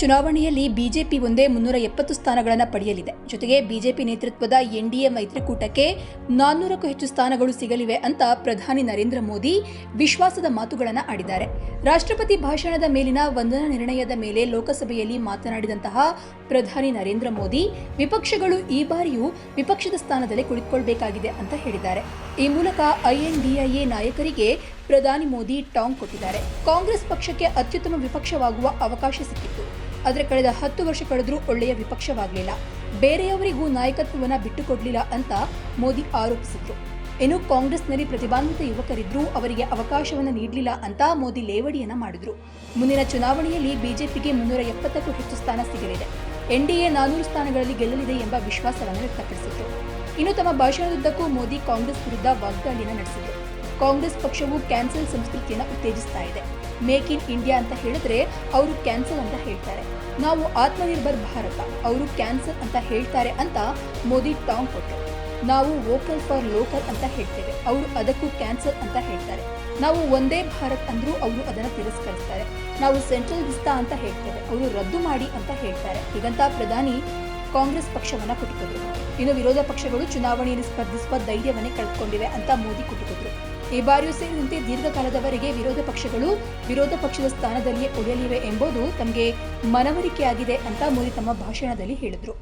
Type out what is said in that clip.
ಚುನಾವಣೆಯಲ್ಲಿ ಬಿಜೆಪಿ ಒಂದೇ ಮುನ್ನೂರ ಎಪ್ಪತ್ತು ಸ್ಥಾನಗಳನ್ನು ಪಡೆಯಲಿದೆ. ಜೊತೆಗೆ ಬಿಜೆಪಿ ನೇತೃತ್ವದ ಎನ್ಡಿಎ ಮೈತ್ರಿಕೂಟಕ್ಕೆ ನಾನ್ನೂರಕ್ಕೂ ಹೆಚ್ಚು ಸ್ಥಾನಗಳು ಸಿಗಲಿವೆ ಅಂತ ಪ್ರಧಾನಿ ನರೇಂದ್ರ ಮೋದಿ ವಿಶ್ವಾಸದ ಮಾತುಗಳನ್ನು ಆಡಿದ್ದಾರೆ. ರಾಷ್ಟ್ರಪತಿ ಭಾಷಣದ ಮೇಲಿನ ವಂದನಾ ನಿರ್ಣಯದ ಮೇಲೆ ಲೋಕಸಭೆಯಲ್ಲಿ ಮಾತನಾಡಿದಂತಹ ಪ್ರಧಾನಿ ನರೇಂದ್ರ ಮೋದಿ, ವಿಪಕ್ಷಗಳು ಈ ಬಾರಿಯೂ ವಿಪಕ್ಷದ ಸ್ಥಾನದಲ್ಲಿ ಕುಳಿತುಕೊಳ್ಬೇಕಾಗಿದೆ ಅಂತ ಹೇಳಿದ್ದಾರೆ. ಈ ಮೂಲಕ ಐಎನ್ಡಿಐಎ ನಾಯಕರಿಗೆ ಪ್ರಧಾನಿ ಮೋದಿ ಟಾಂಗ್ ಕೊಟ್ಟಿದ್ದಾರೆ. ಕಾಂಗ್ರೆಸ್ ಪಕ್ಷಕ್ಕೆ ಅತ್ಯುತ್ತಮ ವಿಪಕ್ಷವಾಗುವ ಅವಕಾಶ ಸಿಕ್ಕಿತ್ತು. ಆದರೆ ಕಳೆದ ಹತ್ತು ವರ್ಷ ಕಳೆದರೂ ಒಳ್ಳೆಯ ವಿಪಕ್ಷವಾಗಲಿಲ್ಲ. ಬೇರೆಯವರಿಗೂ ನಾಯಕತ್ವವನ್ನು ಬಿಟ್ಟುಕೊಡಲಿಲ್ಲ ಅಂತ ಮೋದಿ ಆರೋಪಿಸಿದ್ರು. ಇನ್ನು ಕಾಂಗ್ರೆಸ್ನಲ್ಲಿ ಪ್ರತಿಭಾನ್ವಿತ ಯುವಕರಿದ್ರೂ ಅವರಿಗೆ ಅವಕಾಶವನ್ನು ನೀಡಲಿಲ್ಲ ಅಂತ ಮೋದಿ ಲೇವಡಿಯನ್ನ ಮಾಡಿದ್ರು. ಮುಂದಿನ ಚುನಾವಣೆಯಲ್ಲಿ ಬಿಜೆಪಿಗೆ ಮುನ್ನೂರ ಎಪ್ಪತ್ತಕ್ಕೂ ಹೆಚ್ಚು ಸ್ಥಾನ ಸಿಗಲಿದೆ. ಎನ್ಡಿಎ ನಾನೂರು ಸ್ಥಾನಗಳಲ್ಲಿ ಗೆಲ್ಲಲಿದೆ ಎಂಬ ವಿಶ್ವಾಸವನ್ನು ವ್ಯಕ್ತಪಡಿಸಿದ್ರು. ಇನ್ನು ತಮ್ಮ ಭಾಷಣದುದ್ದಕ್ಕೂ ಮೋದಿ ಕಾಂಗ್ರೆಸ್ ವಿರುದ್ಧ ವಾಗ್ದಾಳಿಯನ್ನು ನಡೆಸಿದರು. ಕಾಂಗ್ರೆಸ್ ಪಕ್ಷವು ಕ್ಯಾನ್ಸಲ್ ಸಂಸ್ಕೃತಿಯನ್ನು ಉತ್ತೇಜಿಸ್ತಾ ಇದೆ. ಮೇಕ್ ಇನ್ ಇಂಡಿಯಾ ಅಂತ ಹೇಳಿದ್ರೆ ಅವರು ಕ್ಯಾನ್ಸಲ್ ಅಂತ ಹೇಳ್ತಾರೆ. ನಾವು ಆತ್ಮನಿರ್ಭರ್ ಭಾರತ, ಅವರು ಕ್ಯಾನ್ಸಲ್ ಅಂತ ಹೇಳ್ತಾರೆ ಅಂತ ಮೋದಿ ಟಾಂಗ್ ಕೊಟ್ಟರು ನಾವು ವೋಕಲ್ ಫಾರ್ ಲೋಕಲ್ ಅಂತ ಹೇಳ್ತೇವೆ, ಅವರು ಅದಕ್ಕೂ ಕ್ಯಾನ್ಸಲ್ ಅಂತ ಹೇಳ್ತಾರೆ. ನಾವು ಒಂದೇ ಭಾರತ್ ಅಂದ್ರೂ ಅವರು ಅದನ್ನು ತಿರಸ್ಕರಿಸ್ತಾರೆ. ನಾವು ಸೆಂಟ್ರಲ್ ವಿಸ್ತಾ ಅಂತ ಹೇಳ್ತೇವೆ, ಅವರು ರದ್ದು ಮಾಡಿ ಅಂತ ಹೇಳ್ತಾರೆ. ಹೀಗಂತ ಪ್ರಧಾನಿ ಕಾಂಗ್ರೆಸ್ ಪಕ್ಷವನ್ನ ಕುಟುಕಿದ್ರು. ಇನ್ನು ವಿರೋಧ ಪಕ್ಷಗಳು ಚುನಾವಣೆಯಲ್ಲಿ ಸ್ಪರ್ಧಿಸುವ ಧೈರ್ಯವನ್ನೇ ಕಳೆದುಕೊಂಡಿವೆ ಅಂತ ಮೋದಿ ಕುಟುಕಿದ್ರು. ಈ ಬಾರಿಯೂ ಸೇರಿದಂತೆ ದೀರ್ಘಕಾಲದವರೆಗೆ ವಿರೋಧ ಪಕ್ಷಗಳು ವಿರೋಧ ಪಕ್ಷದ ಸ್ಥಾನದಲ್ಲಿಯೇ ಉಳಿಯಲಿವೆ ಎಂಬುದು ತಮಗೆ ಮನವರಿಕೆಯಾಗಿದೆ ಅಂತ ಮೋದಿ ತಮ್ಮ ಭಾಷಣದಲ್ಲಿ ಹೇಳಿದ್ರು.